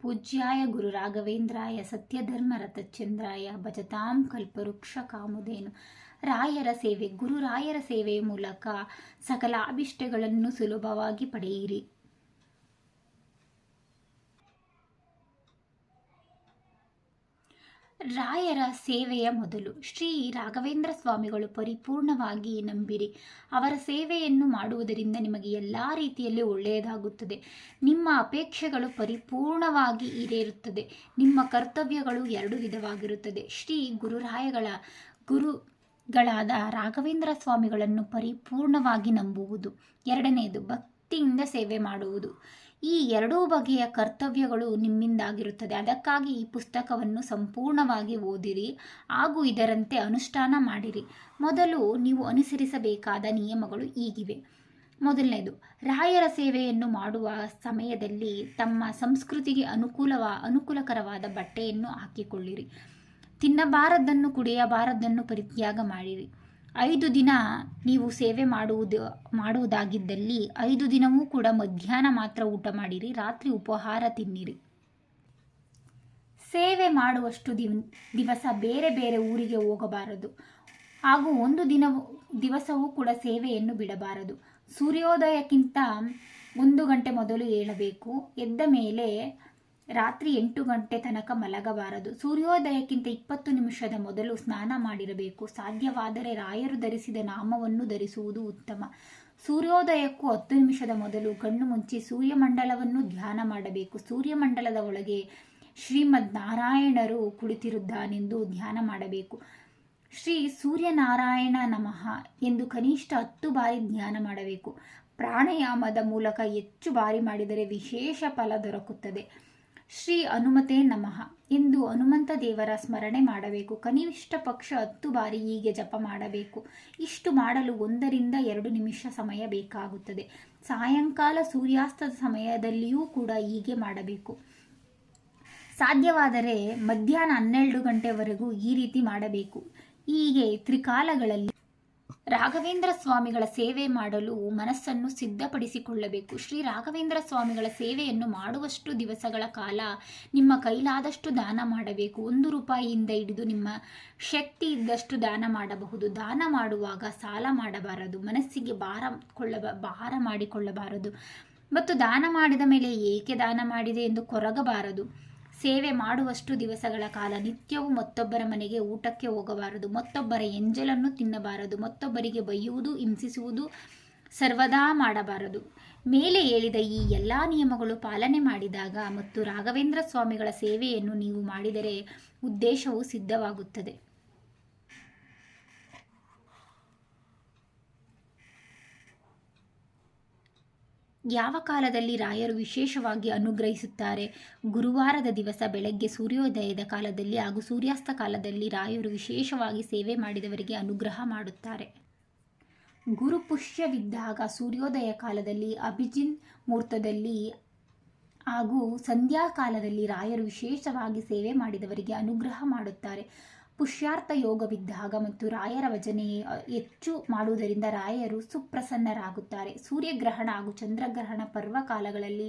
ಪೂಜ್ಯಾಯ ಗುರು ರಾಘವೇಂದ್ರಾಯ ಸತ್ಯಧರ್ಮ ರಥಚಂದ್ರಾಯ ಭಜತಾಂ ಕಲ್ಪವೃಕ್ಷ ಕಾಮುದೇನು. ರಾಯರ ಸೇವೆ ಗುರು ರಾಯರ ಸೇವೆಯ ಮೂಲಕ ಸಕಲ ಅಭಿಷ್ಟಗಳನ್ನು ಸುಲಭವಾಗಿ ಪಡೆಯಿರಿ. ರಾಯರ ಸೇವೆಯ ಮೊದಲು ಶ್ರೀ ರಾಘವೇಂದ್ರ ಸ್ವಾಮಿಗಳು ಪರಿಪೂರ್ಣವಾಗಿ ನಂಬಿರಿ. ಅವರ ಸೇವೆಯನ್ನು ಮಾಡುವುದರಿಂದ ನಿಮಗೆ ಎಲ್ಲ ರೀತಿಯಲ್ಲಿ ಒಳ್ಳೆಯದಾಗುತ್ತದೆ. ನಿಮ್ಮ ಅಪೇಕ್ಷೆಗಳು ಪರಿಪೂರ್ಣವಾಗಿ ಈಡೇರುತ್ತದೆ. ನಿಮ್ಮ ಕರ್ತವ್ಯಗಳು ಎರಡು ವಿಧವಾಗಿರುತ್ತದೆ. ಶ್ರೀ ಗುರುರಾಯಗಳ ಗುರುಗಳಾದ ರಾಘವೇಂದ್ರ ಸ್ವಾಮಿಗಳನ್ನು ಪರಿಪೂರ್ಣವಾಗಿ ನಂಬುವುದು. ಎರಡನೆಯದು ಭಕ್ತಿಯಿಂದ ಸೇವೆ ಮಾಡುವುದು. ಈ ಎರಡೂ ಬಗೆಯ ಕರ್ತವ್ಯಗಳು ನಿಮ್ಮಿಂದಾಗಿರುತ್ತದೆ. ಅದಕ್ಕಾಗಿ ಈ ಪುಸ್ತಕವನ್ನು ಸಂಪೂರ್ಣವಾಗಿ ಓದಿರಿ, ಹಾಗೂ ಇದರಂತೆ ಅನುಷ್ಠಾನ ಮಾಡಿರಿ. ಮೊದಲು ನೀವು ಅನುಸರಿಸಬೇಕಾದ ನಿಯಮಗಳು ಈಗಿವೆ. ಮೊದಲನೇದು, ರಾಯರ ಸೇವೆಯನ್ನು ಮಾಡುವ ಸಮಯದಲ್ಲಿ ತಮ್ಮ ಸಂಸ್ಕೃತಿಗೆ ಅನುಕೂಲವ, ಅನುಕೂಲಕರವಾದ ಬಟ್ಟೆಯನ್ನು ಹಾಕಿಕೊಳ್ಳಿರಿ. ತಿನ್ನಬಾರದನ್ನು ಕುಡಿಯಬಾರದನ್ನು ಪರಿತ್ಯಾಗ ಮಾಡಿರಿ. ಐದು ದಿನ ನೀವು ಸೇವೆ ಮಾಡುವುದು, ಮಾಡುವುದಾಗಿದ್ದಲ್ಲಿ ಐದು ದಿನವೂ ಕೂಡ ಮಧ್ಯಾಹ್ನ ಮಾತ್ರ ಊಟ ಮಾಡಿರಿ, ರಾತ್ರಿ ಉಪಹಾರ ತಿನ್ನಿರಿ. ಸೇವೆ ಮಾಡುವಷ್ಟು ದಿವ್, ದಿವಸ ಬೇರೆ ಬೇರೆ ಊರಿಗೆ ಹೋಗಬಾರದು. ಹಾಗೂ ಒಂದು ದಿನ ದಿವಸವೂ ಕೂಡ ಸೇವೆಯನ್ನು ಬಿಡಬಾರದು. ಸೂರ್ಯೋದಯಕ್ಕಿಂತ ಒಂದು ಗಂಟೆ ಮೊದಲು ಏಳಬೇಕು. ಎದ್ದ ಮೇಲೆ ರಾತ್ರಿ ಎಂಟು ಗಂಟೆ ತನಕ ಮಲಗಬಾರದು. ಸೂರ್ಯೋದಯಕ್ಕಿಂತ ಇಪ್ಪತ್ತು ನಿಮಿಷದ ಮೊದಲು ಸ್ನಾನ ಮಾಡಿರಬೇಕು. ಸಾಧ್ಯವಾದರೆ ರಾಯರು ಧರಿಸಿದ ನಾಮವನ್ನು ಧರಿಸುವುದು ಉತ್ತಮ. ಸೂರ್ಯೋದಯಕ್ಕೂ ಹತ್ತು ನಿಮಿಷದ ಮೊದಲು ಕಣ್ಣು ಮುಚ್ಚಿ ಸೂರ್ಯಮಂಡಲವನ್ನು ಧ್ಯಾನ ಮಾಡಬೇಕು. ಸೂರ್ಯಮಂಡಲದ ಒಳಗೆ ಶ್ರೀಮದ್ ನಾರಾಯಣರು ಕುಳಿತಿರುತ್ತಾನೆಂದು ಧ್ಯಾನ ಮಾಡಬೇಕು. ಶ್ರೀ ಸೂರ್ಯನಾರಾಯಣ ನಮಃ ಎಂದು ಕನಿಷ್ಠ ಹತ್ತು ಬಾರಿ ಧ್ಯಾನ ಮಾಡಬೇಕು. ಪ್ರಾಣಾಯಾಮದ ಮೂಲಕ ಹೆಚ್ಚು ಬಾರಿ ಮಾಡಿದರೆ ವಿಶೇಷ ಫಲ ದೊರಕುತ್ತದೆ. ಶ್ರೀ ಹನುಮತೆ ನಮಃ. ಎಂದು ಹನುಮಂತ ದೇವರ ಸ್ಮರಣೆ ಮಾಡಬೇಕು. ಕನಿಷ್ಠ ಪಕ್ಷ ಹತ್ತು ಬಾರಿ ಹೀಗೆ ಜಪ ಮಾಡಬೇಕು. ಇಷ್ಟು ಮಾಡಲು ಒಂದರಿಂದ ಎರಡು ನಿಮಿಷ ಸಮಯ ಬೇಕಾಗುತ್ತದೆ. ಸಾಯಂಕಾಲ ಸೂರ್ಯಾಸ್ತದ ಸಮಯದಲ್ಲಿಯೂ ಕೂಡ ಹೀಗೆ ಮಾಡಬೇಕು. ಸಾಧ್ಯವಾದರೆ ಮಧ್ಯಾಹ್ನ ಹನ್ನೆರಡು ಗಂಟೆವರೆಗೂ ಈ ರೀತಿ ಮಾಡಬೇಕು. ಹೀಗೆ ತ್ರಿಕಾಲಗಳಲ್ಲಿ ರಾಘವೇಂದ್ರ ಸ್ವಾಮಿಗಳ ಸೇವೆ ಮಾಡಲು ಮನಸ್ಸನ್ನು ಸಿದ್ಧಪಡಿಸಿಕೊಳ್ಳಬೇಕು. ಶ್ರೀ ರಾಘವೇಂದ್ರ ಸ್ವಾಮಿಗಳ ಸೇವೆಯನ್ನು ಮಾಡುವಷ್ಟು ದಿವಸಗಳ ಕಾಲ ನಿಮ್ಮ ಕೈಲಾದಷ್ಟು ದಾನ ಮಾಡಬೇಕು. ಒಂದು ರೂಪಾಯಿಯಿಂದ ಹಿಡಿದು ನಿಮ್ಮ ಶಕ್ತಿ ಇದ್ದಷ್ಟು ದಾನ ಮಾಡಬಹುದು. ದಾನ ಮಾಡುವಾಗ ಸಾಲ ಮಾಡಬಾರದು. ಮನಸ್ಸಿಗೆ ಭಾರ ಕೊಳ್ಳಬ, ಭಾರ ಮಾಡಿಕೊಳ್ಳಬಾರದು. ಮತ್ತು ದಾನ ಮಾಡಿದ ಮೇಲೆ ಏಕೆ ದಾನ ಮಾಡಿದೆ ಎಂದು ಕೊರಗಬಾರದು. ಸೇವೆ ಮಾಡುವಷ್ಟು ದಿವಸಗಳ ಕಾಲ ನಿತ್ಯವೂ ಮತ್ತೊಬ್ಬರ ಮನೆಗೆ ಊಟಕ್ಕೆ ಹೋಗಬಾರದು. ಮತ್ತೊಬ್ಬರ ಎಂಜಲನ್ನು ತಿನ್ನಬಾರದು. ಮತ್ತೊಬ್ಬರಿಗೆ ಬೈಯುವುದು ಹಿಂಸಿಸುವುದು ಸರ್ವದಾ ಮಾಡಬಾರದು. ಮೇಲೆ ಹೇಳಿದ ಈ ಎಲ್ಲ ನಿಯಮಗಳು ಪಾಲನೆ ಮಾಡಿದಾಗ ಮತ್ತು ರಾಘವೇಂದ್ರ ಸ್ವಾಮಿಗಳ ಸೇವೆಯನ್ನು ನೀವು ಮಾಡಿದರೆ ಉದ್ದೇಶವು ಸಿದ್ಧವಾಗುತ್ತದೆ. ಯಾವ ಕಾಲದಲ್ಲಿ ರಾಯರು ವಿಶೇಷವಾಗಿ ಅನುಗ್ರಹಿಸುತ್ತಾರೆ? ಗುರುವಾರದ ದಿವಸ ಬೆಳಗ್ಗೆ ಸೂರ್ಯೋದಯದ ಕಾಲದಲ್ಲಿ ಹಾಗೂ ಸೂರ್ಯಾಸ್ತ ಕಾಲದಲ್ಲಿ ರಾಯರು ವಿಶೇಷವಾಗಿ ಸೇವೆ ಮಾಡಿದವರಿಗೆ ಅನುಗ್ರಹ ಮಾಡುತ್ತಾರೆ. ಗುರುಪುಷ್ಯವಿದ್ದಾಗ ಸೂರ್ಯೋದಯ ಕಾಲದಲ್ಲಿ, ಅಭಿಜಿನ್ ಮುಹೂರ್ತದಲ್ಲಿ ಹಾಗೂ ಸಂಧ್ಯಾ ಕಾಲದಲ್ಲಿ ರಾಯರು ವಿಶೇಷವಾಗಿ ಸೇವೆ ಮಾಡಿದವರಿಗೆ ಅನುಗ್ರಹ ಮಾಡುತ್ತಾರೆ. ಪುಷ್ಯಾರ್ಥ ಯೋಗವಿದ್ದಾಗ ಮತ್ತು ರಾಯರ ಭಜನೆ ಹೆಚ್ಚು ಮಾಡುವುದರಿಂದ ರಾಯರು ಸುಪ್ರಸನ್ನರಾಗುತ್ತಾರೆ. ಸೂರ್ಯಗ್ರಹಣ ಹಾಗೂ ಚಂದ್ರಗ್ರಹಣ ಪರ್ವಕಾಲಗಳಲ್ಲಿ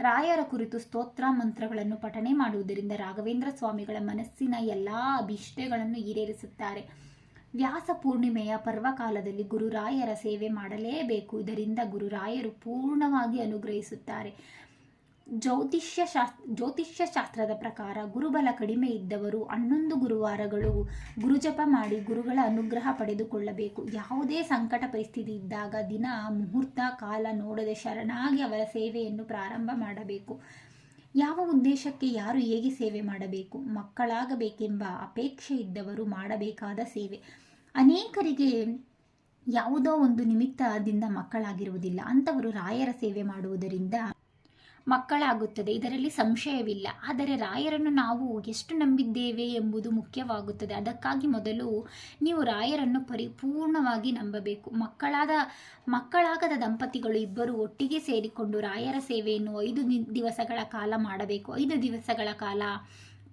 ರಾಯರ ಕುರಿತು ಸ್ತೋತ್ರ ಮಂತ್ರಗಳನ್ನು ಪಠನೆ ಮಾಡುವುದರಿಂದ ರಾಘವೇಂದ್ರ ಸ್ವಾಮಿಗಳ ಮನಸ್ಸಿನ ಎಲ್ಲ ಅಭಿಷ್ಠೆಗಳನ್ನು ಈಡೇರಿಸುತ್ತಾರೆ. ವ್ಯಾಸ ಪೂರ್ಣಿಮೆಯ ಪರ್ವಕಾಲದಲ್ಲಿ ಗುರುರಾಯರ ಸೇವೆ ಮಾಡಲೇಬೇಕು. ಇದರಿಂದ ಗುರುರಾಯರು ಪೂರ್ಣವಾಗಿ ಅನುಗ್ರಹಿಸುತ್ತಾರೆ. ಜ್ಯೋತಿಷ್ಯ ಶಾಸ್ತ್ರ ಜ್ಯೋತಿಷ್ಯ ಶಾಸ್ತ್ರದ ಪ್ರಕಾರ ಗುರುಬಲ ಕಡಿಮೆ ಇದ್ದವರು ಹನ್ನೊಂದು ಗುರುವಾರಗಳು ಗುರುಜಪ ಮಾಡಿ ಗುರುಗಳ ಅನುಗ್ರಹ ಪಡೆದುಕೊಳ್ಳಬೇಕು. ಯಾವುದೇ ಸಂಕಟ ಪರಿಸ್ಥಿತಿ ಇದ್ದಾಗ ದಿನ, ಮುಹೂರ್ತ, ಕಾಲ ನೋಡದೆ ಶರಣಾಗಿ ಅವರ ಸೇವೆಯನ್ನು ಪ್ರಾರಂಭ ಮಾಡಬೇಕು. ಯಾವ ಉದ್ದೇಶಕ್ಕೆ ಯಾರು ಹೇಗೆ ಸೇವೆ ಮಾಡಬೇಕು? ಮಕ್ಕಳಾಗಬೇಕೆಂಬ ಅಪೇಕ್ಷೆ ಇದ್ದವರು ಮಾಡಬೇಕಾದ ಸೇವೆ. ಅನೇಕರಿಗೆ ಯಾವುದೋ ಒಂದು ನಿಮಿತ್ತದಿಂದ ಮಕ್ಕಳಾಗಿರುವುದಿಲ್ಲ. ಅಂಥವರು ರಾಯರ ಸೇವೆ ಮಾಡುವುದರಿಂದ ಮಕ್ಕಳಾಗುತ್ತದೆ. ಇದರಲ್ಲಿ ಸಂಶಯವಿಲ್ಲ. ಆದರೆ ರಾಯರನ್ನು ನಾವು ಎಷ್ಟು ನಂಬಿದ್ದೇವೆ ಎಂಬುದು ಮುಖ್ಯವಾಗುತ್ತದೆ. ಅದಕ್ಕಾಗಿ ಮೊದಲು ನೀವು ರಾಯರನ್ನು ಪರಿಪೂರ್ಣವಾಗಿ ನಂಬಬೇಕು. ಮಕ್ಕಳಾದ, ಮಕ್ಕಳಾಗದ ದಂಪತಿಗಳು ಇಬ್ಬರು ಒಟ್ಟಿಗೆ ಸೇರಿಕೊಂಡು ರಾಯರ ಸೇವೆಯನ್ನು ಐದು ದಿವಸಗಳ ಕಾಲ ಮಾಡಬೇಕು. ಐದು ದಿವಸಗಳ ಕಾಲ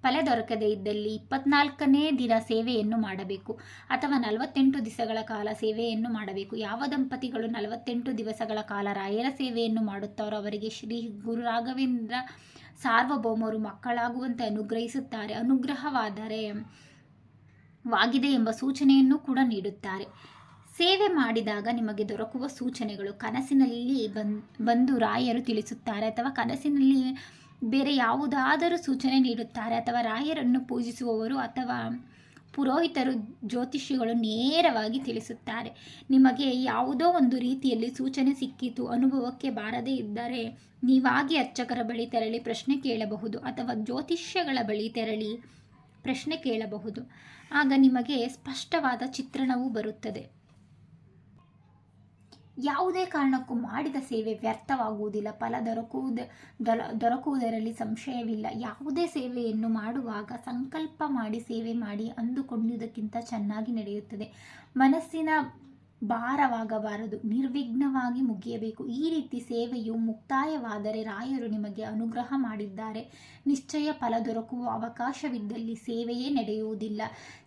ಫಲ ದೊರಕದೇ ಇದ್ದಲ್ಲಿ ಇಪ್ಪತ್ನಾಲ್ಕನೇ ದಿನ ಸೇವೆಯನ್ನು ಮಾಡಬೇಕು ಅಥವಾ ನಲವತ್ತೆಂಟು ದಿವಸಗಳ ಕಾಲ ಸೇವೆಯನ್ನು ಮಾಡಬೇಕು. ಯಾವ ದಂಪತಿಗಳು ನಲವತ್ತೆಂಟು ದಿವಸಗಳ ಕಾಲ ರಾಯರ ಸೇವೆಯನ್ನು ಮಾಡುತ್ತಾರೋ ಅವರಿಗೆ ಶ್ರೀ ಗುರು ರಾಘವೇಂದ್ರ ಸಾರ್ವಭೌಮರು ಮಕ್ಕಳಾಗುವಂತೆ ಅನುಗ್ರಹಿಸುತ್ತಾರೆ, ಅನುಗ್ರಹವಾದರೆ ವಾಗಿದೆ ಎಂಬ ಸೂಚನೆಯನ್ನು ಕೂಡ ನೀಡುತ್ತಾರೆ. ಸೇವೆ ಮಾಡಿದಾಗ ನಿಮಗೆ ದೊರಕುವ ಸೂಚನೆಗಳು ಕನಸಿನಲ್ಲಿ ಬಂದು ರಾಯರು ತಿಳಿಸುತ್ತಾರೆ ಅಥವಾ ಕನಸಿನಲ್ಲಿ ಬೇರೆ ಯಾವುದಾದರೂ ಸೂಚನೆ ನೀಡುತ್ತಾರೆ ಅಥವಾ ರಾಯರನ್ನು ಪೂಜಿಸುವವರು ಅಥವಾ ಪುರೋಹಿತರು ಜ್ಯೋತಿಷಿಗಳು ನೇರವಾಗಿ ತಿಳಿಸುತ್ತಾರೆ. ನಿಮಗೆ ಯಾವುದೋ ಒಂದು ರೀತಿಯಲ್ಲಿ ಸೂಚನೆ ಸಿಕ್ಕಿತು, ಅನುಭವಕ್ಕೆ ಬಾರದೇ ಇದ್ದರೆ ನೀವಾಗಿ ಅರ್ಚಕರ ಬಳಿ ತೆರಳಿ ಪ್ರಶ್ನೆ ಕೇಳಬಹುದು ಅಥವಾ ಜ್ಯೋತಿಷ್ಯಗಳ ಬಳಿ ತೆರಳಿ ಪ್ರಶ್ನೆ ಕೇಳಬಹುದು. ಆಗ ನಿಮಗೆ ಸ್ಪಷ್ಟವಾದ ಚಿತ್ರಣವೂ ಬರುತ್ತದೆ. ಯಾವುದೇ ಕಾರಣಕ್ಕೂ ಮಾಡಿದ ಸೇವೆ ವ್ಯರ್ಥವಾಗುವುದಿಲ್ಲ. ಫಲ ದೊರಕುವುದ ದೊರ ದೊರಕುವುದರಲ್ಲಿ ಸಂಶಯವಿಲ್ಲ. ಯಾವುದೇ ಸೇವೆಯನ್ನು ಮಾಡುವಾಗ ಸಂಕಲ್ಪ ಮಾಡಿ ಸೇವೆ ಮಾಡಿ ಅಂದುಕೊಂಡಿದ್ದಕ್ಕಿಂತ ಚೆನ್ನಾಗಿ ನಡೆಯುತ್ತದೆ. ಮನಸ್ಸಿನ ಭಾರವಾಗಬಾರದು. ನಿರ್ವಿಘ್ನವಾಗಿ ಮುಗಿಯಬೇಕು. ಈ ರೀತಿ ಸೇವೆಯು ಮುಕ್ತಾಯವಾದರೆ ರಾಯರು ನಿಮಗೆ ಅನುಗ್ರಹ ಮಾಡಿದ್ದಾರೆ. ನಿಶ್ಚಯ ಫಲ ದೊರಕುವ ಅವಕಾಶವಿದ್ದಲ್ಲಿ ಸೇವೆಯೇ ನಡೆಯುವುದಿಲ್ಲ.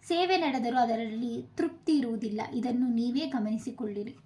ಸೇವೆ ನಡೆದರೂ ಅದರಲ್ಲಿ ತೃಪ್ತಿ ಇರುವುದಿಲ್ಲ. ಇದನ್ನು ನೀವೇ ಗಮನಿಸಿಕೊಳ್ಳಿರಿ.